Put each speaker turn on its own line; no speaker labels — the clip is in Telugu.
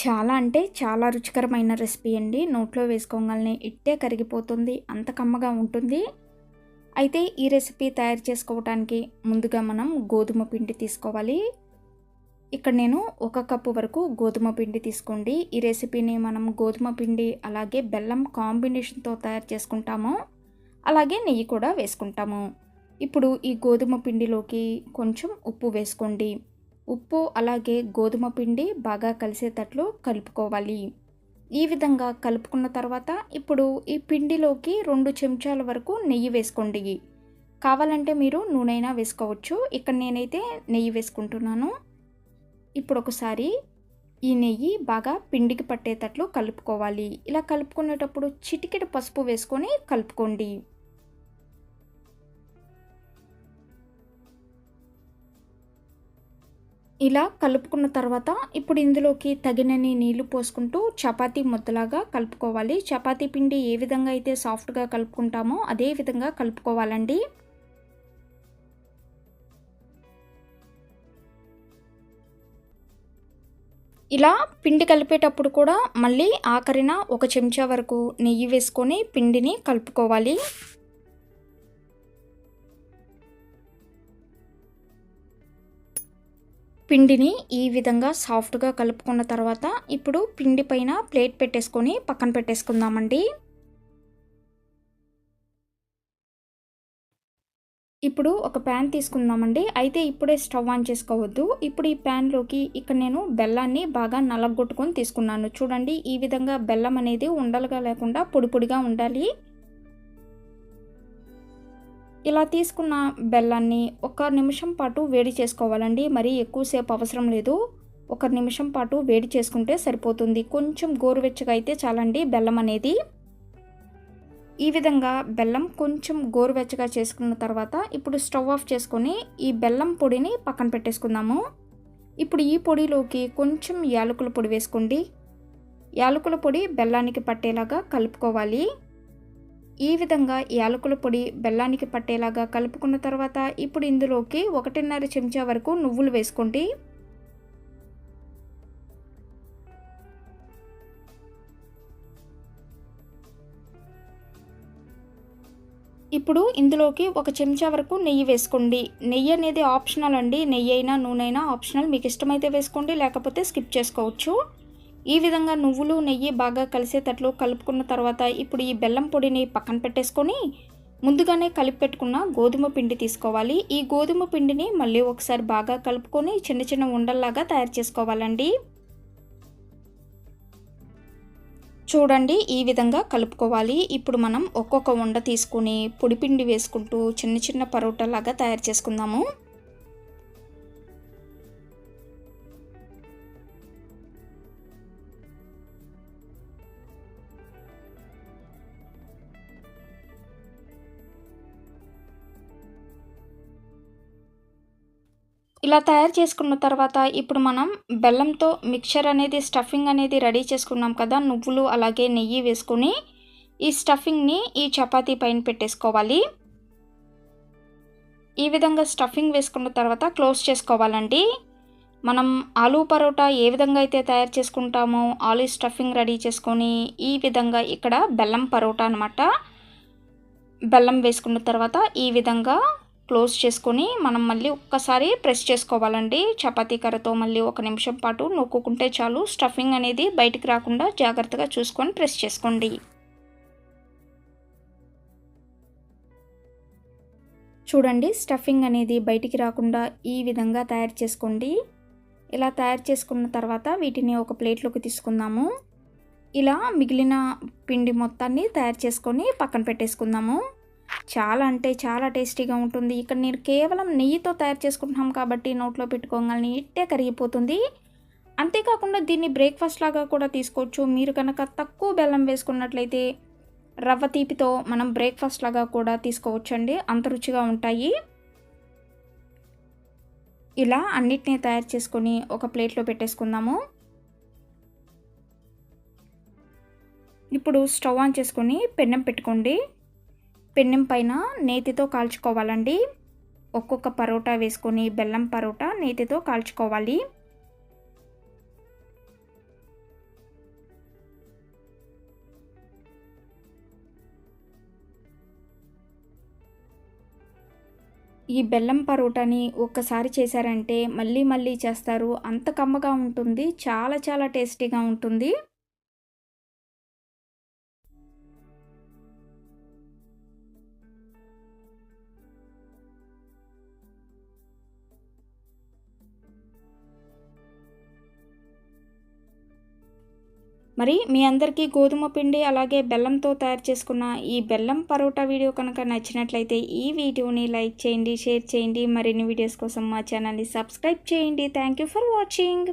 చాలా అంటే చాలా రుచికరమైన రెసిపీ అండి. నోట్లో వేసుకోగలనే ఇట్టే కరిగిపోతుంది అంత కమ్మగా ఉంటుంది. అయితే ఈ రెసిపీ తయారు చేసుకోవడానికి ముందుగా మనం గోధుమ పిండి తీసుకోవాలి. ఇక్కడ నేను ఒక కప్పు వరకు గోధుమ పిండి తీసుకోండి. ఈ రెసిపీని మనం గోధుమ పిండి అలాగే బెల్లం కాంబినేషన్తో తయారు చేసుకుంటాము. అలాగే నెయ్యి కూడా వేసుకుంటాము. ఇప్పుడు ఈ గోధుమ పిండిలోకి కొంచెం ఉప్పు వేసుకోండి. ఉప్పు అలాగే గోధుమ పిండి బాగా కలిసేటట్లు కలుపుకోవాలి. ఈ విధంగా కలుపుకున్న తర్వాత ఇప్పుడు ఈ పిండిలోకి రెండు చెంచాల వరకు నెయ్యి వేసుకోండి. కావాలంటే మీరు నూనెనా వేసుకోవచ్చు. ఇక్కడ నేనైతే నెయ్యి వేసుకుంటున్నాను. ఇప్పుడు ఒకసారి ఈ నెయ్యి బాగా పిండికి పట్టేటట్లు కలుపుకోవాలి. ఇలా కలుపుకునేటప్పుడు చిటికెడు పసుపు వేసుకొని కలుపుకోండి. ఇలా కలుపుకున్న తర్వాత ఇప్పుడు ఇందులోకి తగినన్ని నీళ్ళు పోసుకుంటూ చపాతీ ముద్దలాగా కలుపుకోవాలి. చపాతీ పిండి ఏ విధంగా అయితే సాఫ్ట్గా కలుపుకుంటామో అదే విధంగా కలుపుకోవాలండి. ఇలా పిండి కలిపేటప్పుడు కూడా మళ్ళీ ఆఖరిన ఒక చెంచా వరకు నెయ్యి వేసుకొని పిండిని కలుపుకోవాలి. పిండిని ఈ విధంగా సాఫ్ట్గా కలుపుకున్న తర్వాత ఇప్పుడు పిండి పైన ప్లేట్ పెట్టేసుకొని పక్కన పెట్టేసుకుందామండి. ఇప్పుడు ఒక ప్యాన్ తీసుకుందామండి. అయితే ఇప్పుడే స్టవ్ ఆన్ చేసుకోవద్దు. ఇప్పుడు ఈ ప్యాన్లోకి ఇక్కడ నేను బెల్లాన్ని బాగా నలగొట్టుకొని తీసుకున్నాను. చూడండి ఈ విధంగా బెల్లం అనేది ఉండలుగా లేకుండా పొడి పొడిగా ఉండాలి. ఇలా తీసుకున్న బెల్లాన్ని ఒక నిమిషం పాటు వేడి చేసుకోవాలండి. మరీ ఎక్కువసేపు అవసరం లేదు. ఒక నిమిషం పాటు వేడి చేసుకుంటే సరిపోతుంది. కొంచెం గోరువెచ్చగా అయితే చాలండి బెల్లం అనేది. ఈ విధంగా బెల్లం కొంచెం గోరువెచ్చగా చేసుకున్న తర్వాత ఇప్పుడు స్టవ్ ఆఫ్ చేసుకొని ఈ బెల్లం పొడిని పక్కన పెట్టేసుకుందాము. ఇప్పుడు ఈ పొడిలోకి కొంచెం యాలకుల పొడి వేసుకోండి. యాలకుల పొడి బెల్లానికి పట్టేలాగా కలుపుకోవాలి. ఈ విధంగా యాలకుల పొడి బెల్లానికి పట్టేలాగా కలుపుకున్న తర్వాత ఇప్పుడు ఇందులోకి ఒకటిన్నర చెంచా వరకు నువ్వులు వేసుకోండి. ఇప్పుడు ఇందులోకి ఒక చెంచా వరకు నెయ్యి వేసుకోండి. నెయ్యి అనేది ఆప్షనల్ అండి. నెయ్యి అయినా నూనె అయినా ఆప్షనల్. మీకు ఇష్టమైతే వేసుకోండి లేకపోతే స్కిప్ చేసుకోవచ్చు. ఈ విధంగా నువ్వులు నెయ్యి బాగా కలిసేటట్లు కలుపుకున్న తర్వాత ఇప్పుడు ఈ బెల్లం పొడిని పక్కన పెట్టేసుకొని ముందుగానే కలిపి పెట్టుకున్న గోధుమ పిండి తీసుకోవాలి. ఈ గోధుమ పిండిని మళ్ళీ ఒకసారి బాగా కలుపుకొని చిన్న చిన్న ఉండల్లాగా తయారు చేసుకోవాలండి. చూడండి ఈ విధంగా కలుపుకోవాలి. ఇప్పుడు మనం ఒక్కొక్క ఉండ తీసుకుని పొడిపిండి వేసుకుంటూ చిన్న చిన్న పరోటాలాగా తయారు చేసుకుందాము. ఇలా తయారు చేసుకున్న తర్వాత ఇప్పుడు మనం బెల్లంతో మిక్చర్ అనేది స్టఫింగ్ అనేది రెడీ చేసుకున్నాం కదా నువ్వులు అలాగే నెయ్యి వేసుకొని ఈ స్టఫింగ్ని ఈ చపాతీ పైన పెట్టేసుకోవాలి. ఈ విధంగా స్టఫింగ్ వేసుకున్న తర్వాత క్లోజ్ చేసుకోవాలండి. మనం ఆలూ పరోటా ఏ విధంగా అయితే తయారు చేసుకుంటామో ఆలూ స్టఫింగ్ రెడీ చేసుకొని ఈ విధంగా ఇక్కడ బెల్లం పరోటా అనమాట బెల్లం వేసుకున్న తర్వాత ఈ విధంగా క్లోజ్ చేసుకొని మనం మళ్ళీ ఒక్కసారి ప్రెస్ చేసుకోవాలండి. చపాతీ కర్రతో మళ్ళీ ఒక నిమిషం పాటు నొక్కుంటే చాలు. స్టఫింగ్ అనేది బయటికి రాకుండా జాగ్రత్తగా చూసుకొని ప్రెస్ చేసుకోండి. చూడండి స్టఫింగ్ అనేది బయటికి రాకుండా ఈ విధంగా తయారు చేసుకోండి. ఇలా తయారు చేసుకున్న తర్వాత వీటిని ఒక ప్లేట్లోకి తీసుకుందాము. ఇలా మిగిలిన పిండి మొత్తాన్ని తయారు చేసుకొని పక్కన పెట్టేసుకుందాము. చాలా అంటే చాలా టేస్టీగా ఉంటుంది. ఇక్కడ నేను కేవలం నెయ్యితో తయారు చేసుకుంటున్నాం కాబట్టి నోట్లో పెట్టుకోగానే ఇట్టే కరిగిపోతుంది. అంతేకాకుండా దీన్ని బ్రేక్ఫాస్ట్ లాగా కూడా తీసుకోవచ్చు. మీరు కనుక తక్కువ బెల్లం వేసుకున్నట్లయితే రవ్వ తీపితో మనం బ్రేక్ఫాస్ట్ లాగా కూడా తీసుకోవచ్చు అండి అంత రుచిగా ఉంటాయి. ఇలా అన్నిటినీ తయారు చేసుకొని ఒక ప్లేట్లో పెట్టేసుకుందాము. ఇప్పుడు స్టవ్ ఆన్ చేసుకొని పెన్నం పెట్టుకోండి. పెన్నెం పైన నేతితో కాల్చుకోవాలండి. ఒక్కొక్క పరోటా వేసుకొని బెల్లం పరోటా నేతితో కాల్చుకోవాలి. ఈ బెల్లం పరోటాని ఒక్కసారి చేశారంటే మళ్ళీ మళ్ళీ చేస్తారు. అంత కమ్మగా ఉంటుంది చాలా చాలా టేస్టీగా ఉంటుంది. మరి మీ అందరికీ గోధుమ పిండి అలాగే బెల్లంతో తయారు చేసుకున్న ఈ బెల్లం పరోటా వీడియో కనుక నచ్చినట్లయితే ఈ వీడియోని లైక్ చేయండి షేర్ చేయండి. మరిన్ని వీడియోస్ కోసం మా ఛానల్ని సబ్స్క్రైబ్ చేయండి. Thank you for watching